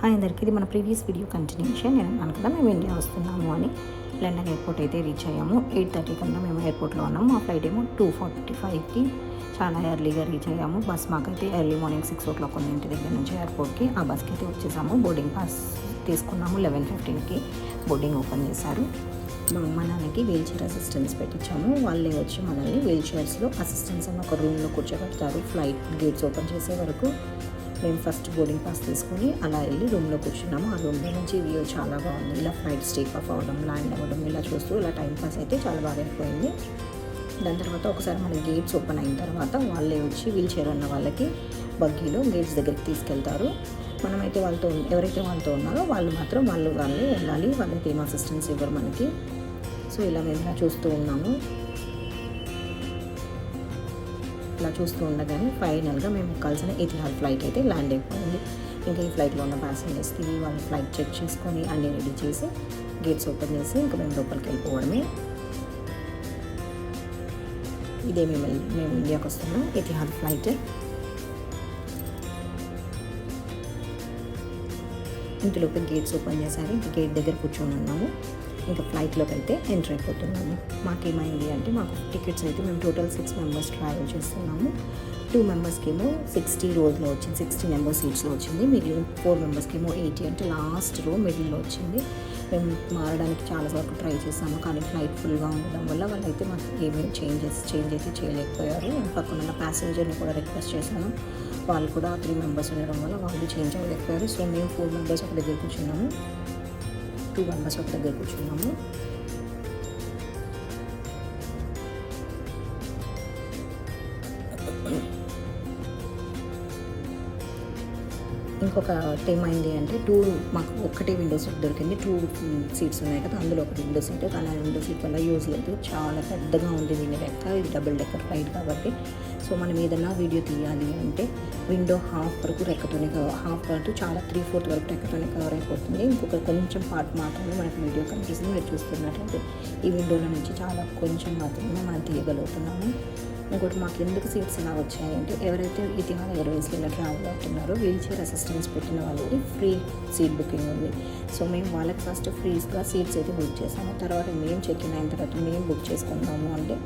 Hi అందరికీ ఇది మన ప్రీవియస్ వీడియో కంటిన్యూషన్. నేను అన్నాను కదా మేము ఇండియా వస్తున్నాము అని లండన్ ఎయిర్పోర్ట్ అయితే రీచ్ అయ్యాము. ఎయిట్ థర్టీ కన్నా మేము ఎయిర్పోర్ట్లో ఉన్నాము. మా ఫ్లైట్ ఏమో టూ ఫార్టీ ఫైవ్కి చాలా ఎర్లీగా రీచ్ అయ్యాము. బస్ మాకైతే early morning six o'clock ఉంది ఇంటి దగ్గర నుంచి ఎయిర్పోర్ట్కి ఆ బస్కి అయితే వచ్చేసాము. బోర్డింగ్ పాస్ తీసుకున్నాము. లెవెన్ ఫిఫ్టీన్కి బోర్డింగ్ ఓపెన్ చేశారు. మనకి వీల్ చైర్ అసిస్టెన్స్ పెట్టించాము. వాళ్ళే వచ్చి మనల్ని వీల్ చైర్స్లో అసిస్టెన్స్ అని ఒక రూమ్లో కూర్చోబెడతారు ఫ్లైట్ గేట్స్ ఓపెన్ చేసే వరకు మేము ఫస్ట్ బోర్డింగ్ పాస్ తీసుకొని అలా వెళ్ళి రూమ్లో కూర్చున్నాము. ఆ రూమ్లో నుంచి వ్యూ చాలా బాగుంది. ఇలా ఫ్లైట్ స్టేక్ ఆఫ్ అవ్వడం ల్యాండ్ అవ్వడం ఇలా చూస్తూ ఇలా టైం పాస్ అయితే చాలా బాగా అయిపోయింది. దాని తర్వాత ఒకసారి మన గేట్స్ ఓపెన్ అయిన తర్వాత వాళ్ళే వచ్చి వీల్ చైర్ ఉన్న వాళ్ళకి బగ్గీలో గేట్స్ దగ్గరికి తీసుకెళ్తారు. మనమైతే వాళ్ళతో ఎవరైతే వాళ్ళతో ఉన్నారో వాళ్ళు మాత్రం వాళ్ళు వాళ్ళే వెళ్ళాలి. వాళ్ళకి ఏం అసిస్టెన్స్ ఇవ్వరు మనకి. సో ఇలా మేము చూస్తూ ఉన్నాము. ఇట్లా చూస్తూ ఉండగానే ఫైనల్గా మేము కలిసిన ఇతిహార్ ఫ్లైట్ అయితే ల్యాండ్ అయిపోయింది. ఇంకా ఈ ఫ్లైట్లో ఉన్న ప్యాసింజర్స్కి వాళ్ళ ఫ్లైట్ చెక్ చేసుకొని అన్నీ రెడీ చేసి గేట్స్ ఓపెన్ చేసి ఇంకా మేము లోపలికి వెళ్ళిపోవడమే. ఇదే మేము మేము ఇండియాకి వస్తున్నాం. Etihad flight. ఇంటిలోకి గేట్స్ ఓపెన్ చేశారు. ఇంకా గేట్ దగ్గర కూర్చొని ఉన్నాము. ఇంకా ఫ్లైట్లోకి అయితే ఎంటర్ అయిపోతున్నాము. మాకేమైంది అంటే మాకు టికెట్స్ అయితే మేము టోటల్ సిక్స్ మెంబర్స్ ట్రావెల్ చేస్తున్నాము. టూ మెంబర్స్కి ఏమో సిక్స్టీ రోజులో వచ్చింది సిక్స్టీ మెంబర్ సీట్స్లో వచ్చింది మిగిలిన ఫోర్ మెంబర్స్కి ఏమో ఎయిటీ అంటే లాస్ట్ రో మిడిల్లో వచ్చింది. మేము మారడానికి చాలా వరకు ట్రై చేసాము కానీ ఫ్లైట్ ఫుల్గా ఉండడం వల్ల వాళ్ళైతే మాకు ఏమీ చేంజెస్ చేంజ్ అయితే చేయలేకపోయారు. నేను పక్కన ఉన్న ప్యాసింజర్ని కూడా రిక్వెస్ట్ చేశాను. వాళ్ళు కూడా త్రీ మెంబర్స్ ఉండడం వల్ల వాళ్ళు చేంజ్ అవ్వలేకపోయారు. సో మేము ఫోర్ మెంబర్స్ ఒక దగ్గర కూర్చున్నాము. టూ మెంబర్స్ ఒక దగ్గర కూర్చున్నాము. ఇంకొక టైం అయింది అంటే టూ మాకు ఒక్కటే విండో సీట్ దొరికింది. టూ సీట్స్ ఉన్నాయి కదా అందులో ఒకటి విండో సీట్ కానీ ఆ విండో సీట్ వల్ల యూజ్ లేదు. చాలా పెద్దగా ఉంది దీని లెక్క. ఇది డబుల్ డెక్కర్ ఫ్లైట్ కాబట్టి. సో మనం ఏదైనా వీడియో తీయాలి అంటే విండో హాఫ్ వరకు రెక్కతోనే కవర్ హాఫ్ వరకు చాలా త్రీ ఫోర్త్ వరకు రెక్కతోనే కవర్ అయిపోతుంది. ఇంకొక కొంచెం పార్ట్ మాత్రమే మనకి వీడియో కనిపిస్తుంది. మీరు చూస్తున్నట్లయితే ఈ విండోలో నుంచి చాలా కొంచెం మాత్రమే మనం తీయగలుగుతున్నాము. ఇంకోటి మాకు ఎందుకు సీట్స్ ఇలా వచ్చాయంటే ఎవరైతే ఇటీవల ఎయిర్వేస్లో ఇలా ట్రావెల్ అవుతున్నారో వీల్ చైర్ అసిస్టెన్స్ పెట్టిన వాళ్ళకి ఫ్రీ సీట్ బుకింగ్ ఉంది. సో మేము వాళ్ళకి ఫస్ట్ ఫ్రీస్గా సీట్స్ అయితే బుక్ చేసాము. తర్వాత మేము చెక్ ఇన్ అయిన తర్వాత మేము బుక్ చేసుకున్నాము అంటే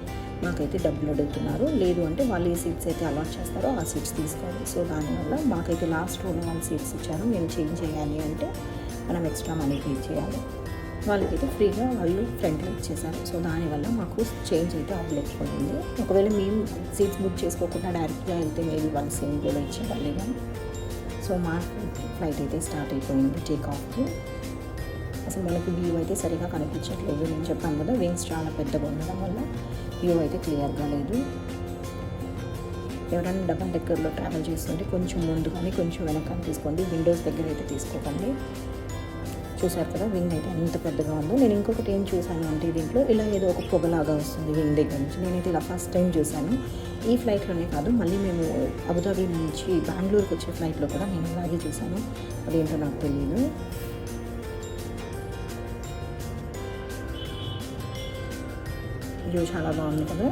మాకైతే డబ్బులు అడుగుతున్నారు. లేదు అంటే వాళ్ళు ఏ సీట్స్ అయితే అలాట్ చేస్తారో ఆ సీట్స్ తీసుకోవాలి సో దానివల్ల మాకైతే లాస్ట్ రోలో వాళ్ళు సీట్స్ ఇచ్చారు. మేము చేంజ్ చేయాలి అంటే మనం ఎక్స్ట్రా మనీ పే చేయాలి. వాళ్ళకైతే ఫ్రీగా వాళ్ళు ఫ్రంట్లో ఇచ్చేసారు సో దానివల్ల మాకు చేంజ్ అయితే అవ్వలేకపోయింది. ఒకవేళ మేము సీట్స్ బుక్ చేసుకోకుండా డైరెక్ట్గా వెళ్తే మేబీ వాళ్ళు సేమ్ కూడా ఇచ్చేవాళ్ళు సో మా ఫ్లైట్ అయితే స్టార్ట్ అయిపోయింది టేక్ ఆఫ్కి అసలు మనకి వ్యూ అయితే సరిగా కనిపించట్లేదు. నేను చెప్పాను కదా వింగ్స్ చాలా పెద్దగా ఉండడం వల్ల వ్యూ అయితే క్లియర్గా లేదు. ఎవరైనా డబల్ డెక్కర్లో ట్రావెల్ చేస్తుంటే కొంచెం ముందు కానీ కొంచెం వెనకాల తీసుకోండి. విండోస్ దగ్గర అయితే తీసుకోకండి. చూసారు కదా వింగ్ అయితే ఎంత పెద్దగా ఉందో. నేను ఇంకొకటి ఏం చూశాను అంటే దీంట్లో ఇలా ఏదో ఒక పొగలాగా వస్తుంది వింగ్ దగ్గర నుంచి. నేనైతే ఇలా ఫస్ట్ టైం చూశాను. ఈ ఫ్లైట్లోనే కాదు మళ్ళీ మేము అబుదాబీ నుంచి బెంగళూరుకి వచ్చే ఫ్లైట్లో కూడా నేను ఇలాగే చూశాను. అదేంటో నాకు తెలియదు వ్యూ చాలా బాగుంది కదా.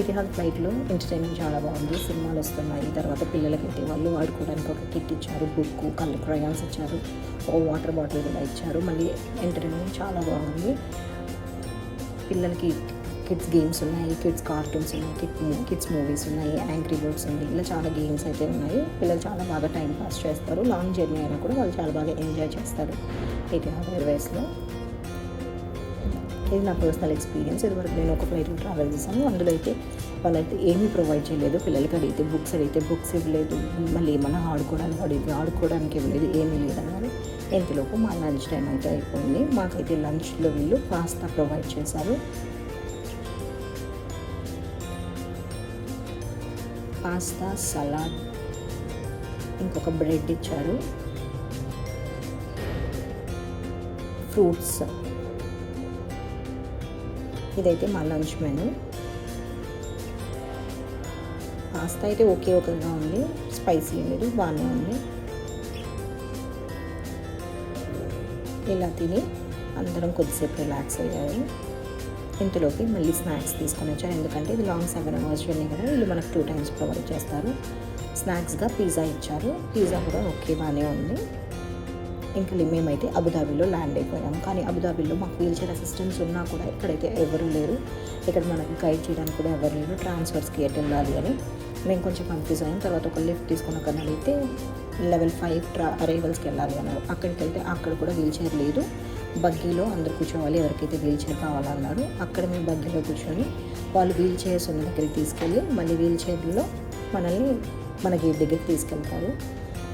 ఇతిహాస్ ఫ్లైట్లో ఎంటర్టైన్మెంట్ చాలా బాగుంది. సినిమాలు వస్తున్నాయి. తర్వాత పిల్లలకైతే వాళ్ళు ఆడుకోవడానికి ఒక కిట్ ఇచ్చారు. బుక్ కలర్ క్రయాన్స్ ఇచ్చారు. ఓ వాటర్ బాటిల్ కూడా ఇచ్చారు. మళ్ళీ ఎంటర్టైన్మెంట్ చాలా బాగుంది. పిల్లలకి కిడ్స్ గేమ్స్ ఉన్నాయి. కిడ్స్ కార్టూన్స్ ఉన్నాయి. కిడ్ కిడ్స్ మూవీస్ ఉన్నాయి. యాంగ్రీ బర్డ్స్ ఉంది. ఇలా చాలా గేమ్స్ అయితే ఉన్నాయి. పిల్లలు చాలా బాగా టైం పాస్ చేస్తారు. లాంగ్ జర్నీ అయినా కూడా వాళ్ళు చాలా బాగా ఎంజాయ్ చేస్తారు. ఇతిహాస్ ఎయిర్వేస్లో ఇది నా పర్సనల్ ఎక్స్పీరియన్స్ ఇదివరకు నేను ఒక ఫ్లైట్లో ట్రావెల్ చేశాను. అందులో అయితే వాళ్ళైతే ఏమీ ప్రొవైడ్ చేయలేదు. పిల్లలకి అడిగితే బుక్స్ అడిగితే బుక్స్ ఇవ్వలేదు. మళ్ళీ ఏమన్నా ఆడుకోవడానికి అడిగితే ఆడుకోవడానికి ఇవ్వలేదు. ఏమీ లేదన్నారు ఎంతలోపు మా లంచ్ టైం అయితే అయిపోయింది. మాకైతే లంచ్లో వీళ్ళు పాస్తా ప్రొవైడ్ చేశారు. పాస్తా సలాడ్ ఇంకొక బ్రెడ్ ఇచ్చారు. ఫ్రూట్స్ ఇదైతే మా లంచ్ మెను. పాస్తా అయితే ఓకే ఒకగా ఉంది. స్పైసీ లేదు బాగానే ఉంది. ఇలా తిని అందరం కొద్దిసేపు రిలాక్స్ అయ్యారు. ఇంతలోకి మళ్ళీ స్నాక్స్ తీసుకొని వచ్చారు. ఎందుకంటే ఇది లాంగ్ సెవెన్ అవర్స్ జర్నీ కదా వీళ్ళు మనకు టూ టైమ్స్ ప్రొవైడ్ చేస్తారు. స్నాక్స్గా పిజ్జా ఇచ్చారు. పిజ్జా కూడా ఓకే బాగానే ఉంది. ఇంకా మేమైతే అబుదాబిలో ల్యాండ్ అయిపోయాము కానీ అబుదాబిలో మాకు వీల్ చైర్ అసిస్టెంట్స్ ఉన్నా కూడా ఇక్కడైతే ఎవరు లేరు ఇక్కడ మనకు గైడ్ చేయడానికి కూడా ఎవరు లేరు ట్రాన్స్ఫర్స్కి ఎటు వెళ్ళాలి అని మేము కొంచెం కన్ఫ్యూజ్ అయ్యాం. తర్వాత ఒక లిఫ్ట్ తీసుకున్న కన్నా అయితే లెవెల్ ఫైవ్ ట్రా అరైవల్స్కి వెళ్ళాలి అన్నారు. అక్కడికి వెళ్తే అక్కడ కూడా వీల్ చైర్ లేదు. బగ్గీలో అందరు కూర్చోవాలి ఎవరికైతే వీల్ చైర్ కావాలన్నారు అక్కడ మేము బగ్గీలో కూర్చొని వాళ్ళు వీల్ చైర్స్ ఉన్న దగ్గరికి తీసుకెళ్ళి మళ్ళీ వీల్ చైర్లో మనల్ని మన గేట్ దగ్గరికి తీసుకెళ్తారు.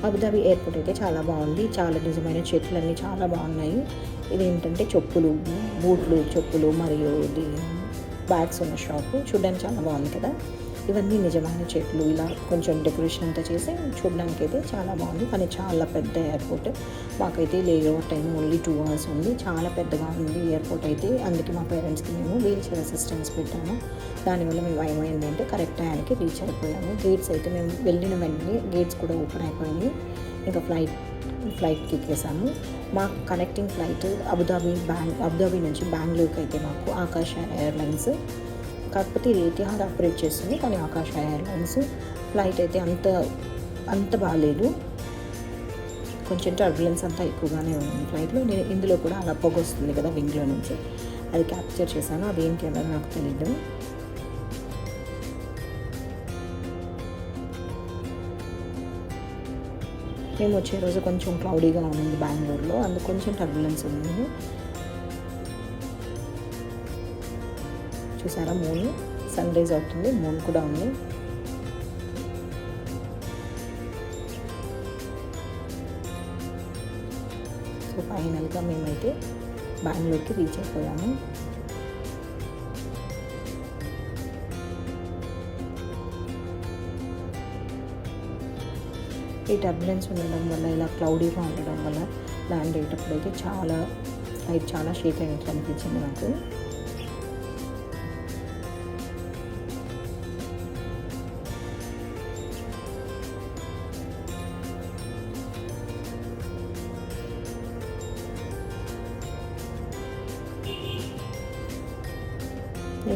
అబుదాబి ఎయిర్పోర్ట్ అయితే చాలా బాగుంది. చాలా నిజమైన చెట్లన్నీ చాలా బాగున్నాయి. ఇదేంటంటే చెప్పులు బూట్లు చెప్పులు మరియు ఇది బ్యాగ్స్ ఉన్న షాపు. చూడడానికి చాలా బాగుంది కదా. ఇవన్నీ నిజమైన చెట్లు. ఇలా కొంచెం డెకరేషన్ అంతా చేసి చూడడానికి అయితే చాలా బాగుంది. కానీ చాలా పెద్ద ఎయిర్పోర్ట్ మాకైతే layout time only two hours ఉంది. చాలా పెద్దగా ఉంది ఎయిర్పోర్ట్ అయితే. అందుకే మా పేరెంట్స్కి మేము వీల్ చైర్ అసిస్టెన్స్ పెట్టాము. దానివల్ల మేము ఏమైంది అంటే కరెక్ట్ టైంకి రీచ్ అయిపోయాము. గేట్స్ అయితే మేము వెళ్ళిన వెంటనే గేట్స్ కూడా ఓపెన్ అయిపోయింది ఇంకా ఫ్లైట్ ఫ్లైట్కి ఎక్కేసాము. మా కనెక్టింగ్ ఫ్లైట్ అబుదాబి బ్యాంగ్ అబుదాబి నుంచి బెంగళూరుకి అయితే మాకు ఆకాశ ఎయిర్లైన్స్ కాకపోతే ఇది ఎతిహాద్ ఆపరేట్ చేస్తుంది కానీ ఆకాశ ఎయిర్లైన్స్ ఫ్లైట్ అయితే అంత అంత బాగాలేదు కొంచెం టర్బులెన్స్ అంతా ఎక్కువగానే ఉంది ఫ్లైట్లో. నేను ఇందులో కూడా అలా పొగ వస్తుంది కదా వింగ్లో నుంచి. అది క్యాప్చర్ చేశాను. అదేం అన్నది నాకు తెలియదు మేము వచ్చే రోజు కొంచెం క్లౌడీగా ఉంది బెంగళూరులో. అందుకు కొంచెం టర్బులెన్స్ ఉంది. చూసారా? మూన్ సన్ రైజ్ అవుతుంది. మూన్ కూడా ఉంది. సో ఫైనల్గా మేమైతే బెంగళూరుకి రీచ్ అయిపోయాము. ఈ టర్బులెన్స్ ఉండడం వల్ల ఇలా క్లౌడీగా ఉండడం వల్ల ల్యాండ్ అయ్యేటప్పుడు అయితే చాలా ఫ్లైట్ చాలా షేక్ అయినట్లు అనిపించింది నాకు.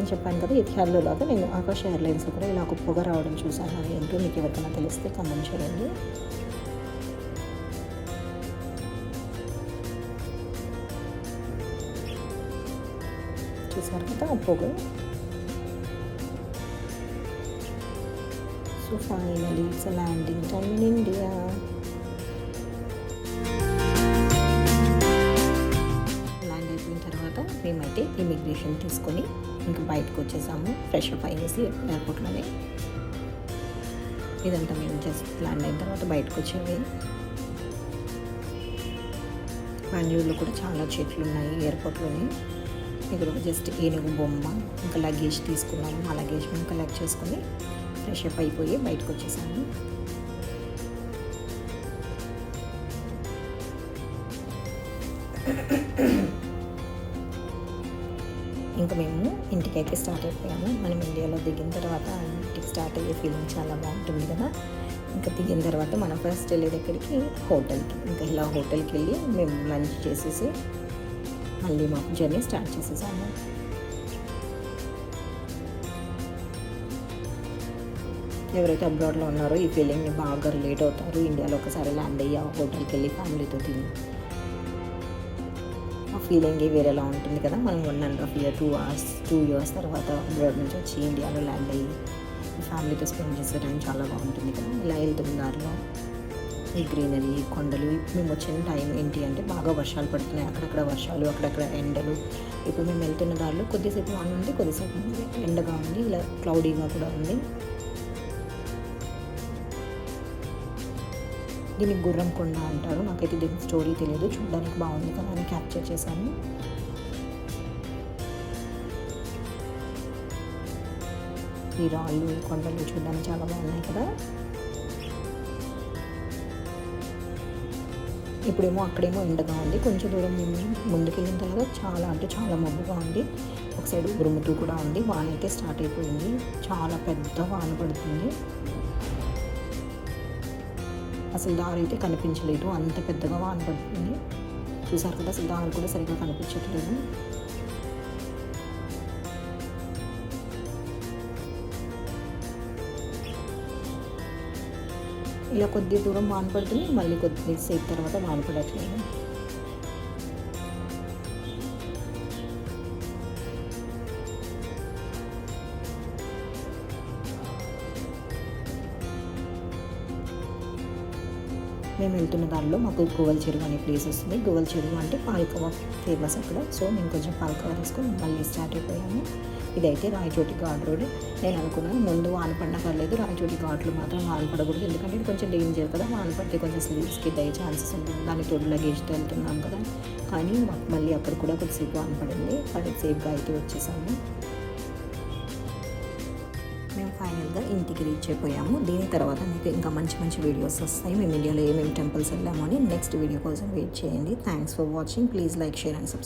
నేను చెప్పాను కదా ఇతిహాద్లో లాగా నేను ఆకాశ ఎయిర్లైన్స్లో కూడా ఇలా ఒక పొగ రావడం చూశాను. అది ఏంటో మీకు ఎవరికైనా తెలిస్తే కమెంట్ చేయండి. చూసారు కదా ఆ పొగ? So finally it's landing time in India land అయిపోయిన తర్వాత మేమైతే ఇమిగ్రేషన్ తీసుకొని ఇంకా బయటకు వచ్చేసాము. ఫ్రెష్ అప్ అయ్యేసి ఎయిర్పోర్ట్లోనే. ఇదంతా మేము జస్ట్ ల్యాండ్ అయిన తర్వాత బయటకు వచ్చింది బెంగళూరులో కూడా చాలా చెట్లు ఉన్నాయి ఎయిర్పోర్ట్లోని. ఇక్కడ జస్ట్ ఏనుగు బొమ్మ ఇంకా లగేజ్ తీసుకున్నాము. ఆ లగేజ్ మేము కలెక్ట్ చేసుకుని ఫ్రెష్ అప్ అయిపోయి బయటకు వచ్చేసాము. ఇంటికైతే స్టార్ట్ అయిపోయాము. మనం ఇండియాలో దిగిన తర్వాత ఇంటికి స్టార్ట్ అయ్యే ఫీలింగ్ చాలా బాగుంటుంది కదా. ఇంకా దిగిన తర్వాత మనం ఫస్ట్ వెళ్ళేది ఎక్కడికి హోటల్కి ఇంకా ఇలా హోటల్కి వెళ్ళి మేము లంచ్ చేసేసి మళ్ళీ మాకు జర్నీ స్టార్ట్ చేసేసాము. ఎవరైతే అబ్రాడ్లో ఉన్నారో ఈ ఫీలింగ్ని బాగా రిలేట్ అవుతారు. ఇండియాలో ఒకసారి ల్యాండ్ అయ్యి ఆ హోటల్కి వెళ్ళి ఫ్యామిలీతో తిని ఫీలింగ్ వేరేలా ఉంటుంది కదా? మనం one and half year two hours two years తర్వాత అబ్రాడ్ నుంచి వచ్చి ఇండియాలో ల్యాండ్ అయ్యి ఫ్యామిలీతో స్పెండ్ చేసే టైం చాలా బాగుంటుంది కదా? ఇలా వెళ్తున్న దారిలో ఈ గ్రీనరీ కొండలు మేము వచ్చిన టైం ఏంటి అంటే బాగా వర్షాలు పడుతున్నాయి. అక్కడక్కడ వర్షాలు అక్కడక్కడ ఎండలు. ఇప్పుడు మేము వెళ్తున్న దారిలో కొద్దిసేపు వాన ఉంది కొద్దిసేపు ఎండగా ఉంది ఇలా క్లౌడీగా కూడా ఉంది. దీన్ని గుర్రం కొండ అంటారు. నాకైతే దీని స్టోరీ తెలియదు. చూడడానికి బాగుంది కదా అని క్యాప్చర్ చేశాను. ఈ రాళ్ళు కొండలు చూడడానికి చాలా బాగున్నాయి కదా. ఇప్పుడేమో అక్కడేమో ఎండగా ఉంది. కొంచెం దూరం మేము ముందుకెళ్ళిన తర్వాత చాలా అంటే చాలా మబ్బుగా ఉంది. ఒక సైడ్ ఉరుముతూ కూడా ఉంది. వాన అయితే స్టార్ట్ అయిపోయింది. చాలా పెద్ద వాన పడుతుంది. అసలు దారి అయితే కనిపించలేదు. అంత పెద్దగా వాన పడుతుంది. చూసారు కదా అసలు దారి కూడా సరిగ్గా కనిపించట్లేదు. ఇలా కొద్ది దూరం వాన పడుతుంది మళ్ళీ కొద్దిసేపు తర్వాత వాన పడట్లేదు. మేము వెళ్తున్న దారిలో మాకు గోవల్ చెరువు అనే ప్లేస్ వస్తుంది. గోవల్ చెరువు అంటే పాలకోవా ఫేమస్ అక్కడ. సో మేము కొంచెం పాలకోవా తీసుకొని మళ్ళీ స్టార్ట్ అయిపోయాము. ఇదైతే రాయచోటి ఘాట్ రోడ్. నేను అనుకున్నాను ముందు వాన పడినా పర్లేదు రాయచోటి ఘాట్లు మాత్రం వాన పడకూడదు. ఎందుకంటే ఇది కొంచెం డేంజర్ కదా. వాన పడితే కొంచెం స్లీప్స్కి అయ్యే ఛాన్సెస్ ఉంటుంది. దాన్ని తోడు లగేజ్తో వెళ్తున్నాం కదా. కానీ మాకు మళ్ళీ అక్కడ కూడా కొద్దిసేపు వాన పడింది. పడి సేఫ్గా అయితే వచ్చేసాము. మేము ఇంటికి రీచ్ అయిపోయాము. దీని తర్వాత మీకు ఇంకా మంచి మంచి వీడియోస్ వస్తాయి. మేము ఇండియాలో ఏమేమి టెంపుల్స్ వెళ్ళాము అని నెక్స్ట్ వీడియో కోసం వెయిట్ చేయండి. Thanks for watching please like share and subscribe